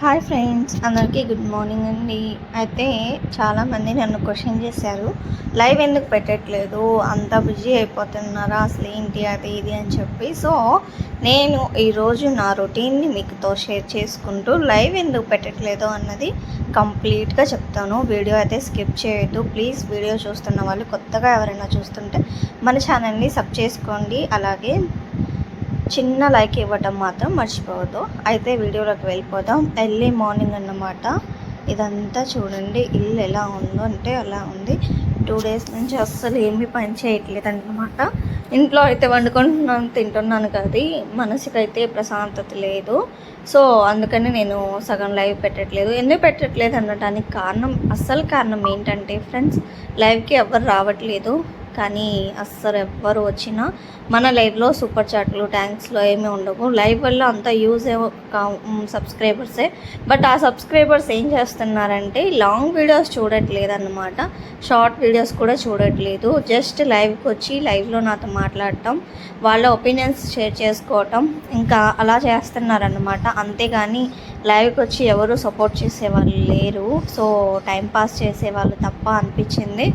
Hi friends అందరికీ good morning అండి. అయితే చాలామంది నన్ను క్వశ్చన్ చేశారు. లైవ్ ఎందుకు పెట్టట్లేదు? అంత బిజీ అయిపోతున్నారా? అసలు ఏంటి అది ఇది అని చెప్పి. సో నేను ఈరోజు నా రొటీన్ని మీకుతో షేర్ చేసుకుంటూ లైవ్ ఎందుకు పెట్టట్లేదు అన్నది కంప్లీట్గా చెప్తాను. వీడియో అయితే స్కిప్ చేయొద్దు. ప్లీజ్ వీడియో చూస్తున్న వాళ్ళు కొత్తగా ఎవరైనా చూస్తుంటే మన ఛానల్ని సబ్ చేసుకోండి. అలాగే చిన్న లైక్ ఇవ్వటం మాత్రం మర్చిపోవద్దు. అయితే వీడియోలోకి వెళ్ళిపోదాం. ఎర్లీ మార్నింగ్ అన్నమాట. ఇదంతా చూడండి ఇల్లు ఎలా ఉందో అంటే అలా ఉంది. టూ డేస్ నుంచి అస్సలు ఏమీ పని చేయట్లేదు అనమాట ఇంట్లో అయితే వండుకుంటున్నాను తింటున్నాను కదా. మనసుకైతే ప్రశాంతత లేదు. సో అందుకని నేను సగం లైవ్ పెట్టట్లేదు. ఎందుకు పెట్టట్లేదు అనడానికి కారణం అస్సలు కారణం ఏంటంటే ఫ్రెండ్స్ లైవ్కి ఎవరు రావట్లేదు. కానీ అస్సలు ఎవ్వరు వచ్చినా మన లైవ్లో సూపర్ చాట్లు ట్యాంక్స్లో ఏమీ ఉండవు. లైవ్ వల్ల అంత యూజ్ సబ్స్క్రైబర్సే. బట్ ఆ సబ్స్క్రైబర్స్ ఏం చేస్తున్నారంటే లాంగ్ వీడియోస్ చూడట్లేదు అన్నమాట షార్ట్ వీడియోస్ కూడా చూడట్లేదు. జస్ట్ లైవ్కి వచ్చి లైవ్లో నాతో మాట్లాడటం వాళ్ళ ఒపీనియన్స్ షేర్ చేసుకోవటం ఇంకా అలా చేస్తున్నారన్నమాట. అంతేగాని లైవ్కి వచ్చి ఎవరు సపోర్ట్ చేసేవాళ్ళు లేరు. సో టైం పాస్ చేసేవాళ్ళు తప్ప అనిపించింది.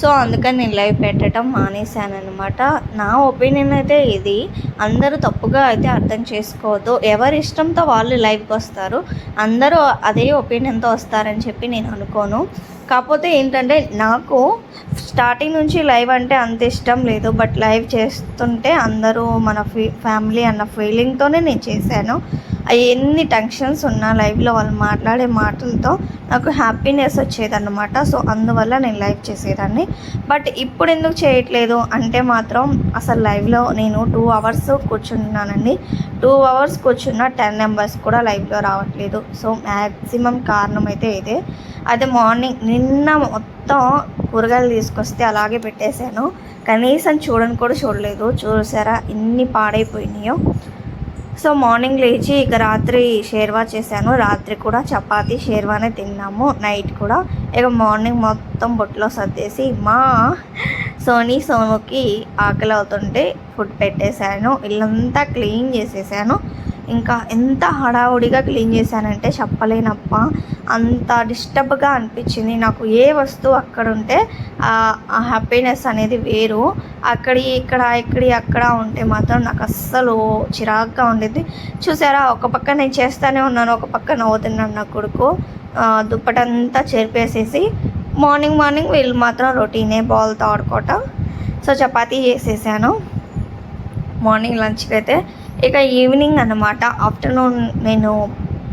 సో అందుకని నేను లైవ్ పెట్టడం మానేశానమాట నా ఒపీనియన్ అయితే ఇది. అందరూ తప్పుగా అయితే అర్థం చేసుకోవద్దు. ఎవరి ఇష్టంతో వాళ్ళు లైవ్కి వస్తారు అందరూ అదే ఒపీనియన్తో వస్తారని చెప్పి నేను అనుకోను. కాకపోతే ఏంటంటే నాకు స్టార్టింగ్ నుంచి లైవ్ అంటే అంత ఇష్టం లేదు. బట్ లైవ్ చేస్తుంటే అందరూ మన ఫీ ఫ్యామిలీ అన్న ఫీలింగ్తోనే నేను చేశాను. ఎన్ని టెన్షన్స్ ఉన్నా లైవ్లో వాళ్ళు మాట్లాడే మాటలతో నాకు హ్యాపీనెస్ వచ్చేదన్నమాట. సో అందువల్ల నేను లైవ్ చేసేదాన్ని. బట్ ఇప్పుడు ఎందుకు చేయట్లేదు అంటే మాత్రం అసలు లైవ్లో నేను టూ అవర్స్ కూర్చున్నానండి. టూ అవర్స్ కూర్చున్న టెన్ మెంబర్స్ కూడా లైవ్లో రావట్లేదు. సో మ్యాక్సిమం కారణం అయితే ఇదే. అయితే మార్నింగ్ నిన్న మొత్తం కూరగాయలు తీసుకొస్తే అలాగే పెట్టేశాను. కనీసం చూడని కూడా చూడలేదు. చూసారా? ఎన్ని పాడైపోయినాయో. సో మార్నింగ్ లేచి ఇక రాత్రి షేర్వా చేశాను. రాత్రి కూడా చపాతి షేర్వానే తిన్నాము. నైట్ కూడా ఇక మార్నింగ్ మొత్తం బొట్లో సర్దేసి మా సోనీ సోనుకి ఆకలి అవుతుంటే ఫుడ్ పెట్టేశాను. ఇల్లంతా క్లీన్ చేసేసాను. ఇంకా ఎంత హడావుడిగా క్లీన్ చేశానంటే చెప్పలేనప్ప. అంత డిస్టర్బ్గా అనిపించింది. నాకు ఏ వస్తువు అక్కడ ఉంటే ఆ హ్యాపీనెస్ అనేది వేరు. అక్కడి ఇక్కడ ఇక్కడి అక్కడ ఉంటే మాత్రం నాకు అస్సలు చిరాగ్గా ఉండేది చూసారా ఒక పక్క నేను చేస్తూనే ఉన్నాను ఒక పక్క నవ్వుతున్నాను నా కొడుకు. దుప్పటంతా చేరిపేసేసి మార్నింగ్ మార్నింగ్ వీళ్ళు మాత్రం రొటీనే బాల్తో ఆడుకోవటం. సో చపాతీ చేసేసాను. మార్నింగ్ లంచ్కి అయితే ఇక ఈవినింగ్ అనమాట ఆఫ్టర్నూన్ నేను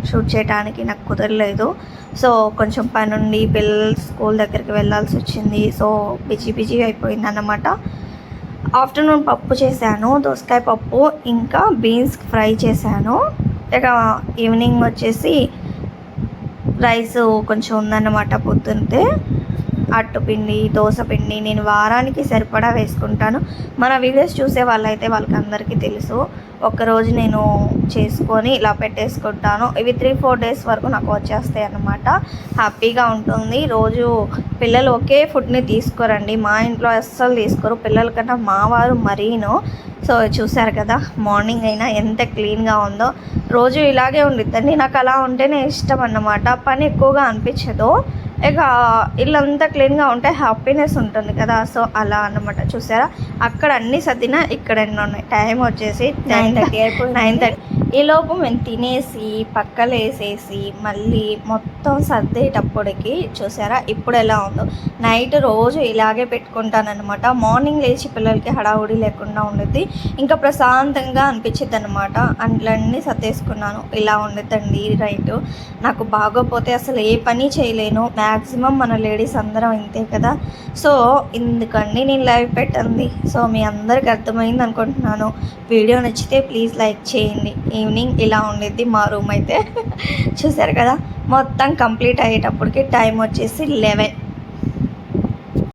షూట్ చేయడానికి నాకు కుదరలేదు. సో కొంచెం పని ఉండి పిల్లలు స్కూల్ దగ్గరికి వెళ్ళాల్సి వచ్చింది. సో బిజీ బిజీ అయిపోయింది అన్నమాట. ఆఫ్టర్నూన్ పప్పు చేశాను దోసకాయ పప్పు ఇంకా బీన్స్ ఫ్రై చేశాను. ఇక ఈవినింగ్ వచ్చేసి రైస్ కొంచెం ఉందన్నమాట పొద్దున్నే అట్టుపిండి దోశ పిండి నేను వారానికి సరిపడా వేసుకుంటాను. మన వీడియోస్ చూసే వాళ్ళైతే వాళ్ళకి అందరికీ తెలుసు. ఒక్కరోజు నేను చేసుకొని ఇలా పెట్టేసుకుంటాను. ఇవి త్రీ ఫోర్ డేస్ వరకు నాకు వచ్చేస్తాయి అన్నమాట. హ్యాపీగా ఉంటుంది. రోజు పిల్లలు ఒకే ఫుడ్ని తీసుకోరండి. మా ఇంట్లో అస్సలు తీసుకోరు. పిల్లల కన్నా మా వారు మరీను. సో చూసారు కదా మార్నింగ్ అయినా ఎంత క్లీన్గా ఉందో. రోజు ఇలాగే ఉండిద్దండి. నాకు అలా ఉంటేనే ఇష్టం అన్నమాట. పని ఎక్కువగా అనిపించదు. ఇక ఇల్లంతా క్లీన్గా ఉంటే హ్యాపీనెస్ ఉంటుంది కదా. సో అలా అనమాట చూసారా? అక్కడ అన్ని సర్దిన ఇక్కడ ఎన్ని ఉన్నాయి. టైం వచ్చేసి నైన్ థర్టీ నైన్ థర్టీ ఈలోపు మేము తినేసి పక్కలేసేసి మళ్ళీ మొత్తం సర్దేటప్పటికి చూసారా? ఇప్పుడు ఎలా ఉందో. నైట్ రోజు ఇలాగే పెట్టుకుంటానమాట మార్నింగ్ లేచి పిల్లలకి హడావుడి లేకుండా ఉండేది ఇంకా ప్రశాంతంగా అనిపించింది అనమాట అంట్లన్నీ సర్దేసుకున్నాను. ఇలా ఉండదండి రైట్. నాకు బాగోపోతే అసలు ఏ పని చేయలేను. మ్యాక్సిమం మన లేడీస్ అందరం ఇంతే కదా. సో ఎందుకండి నేను లైవ్ పెట్టండి సో మీ అందరికి అర్థమైంది అనుకుంటున్నాను వీడియో నచ్చితే ప్లీజ్ లైక్ చేయండి. ఈవినింగ్ ఇలా ఉండిద్ది మా రూమ్ అయితే. చూసారు కదా? మొత్తం కంప్లీట్ అయ్యేటప్పటికి టైం వచ్చేసి లెవెన్.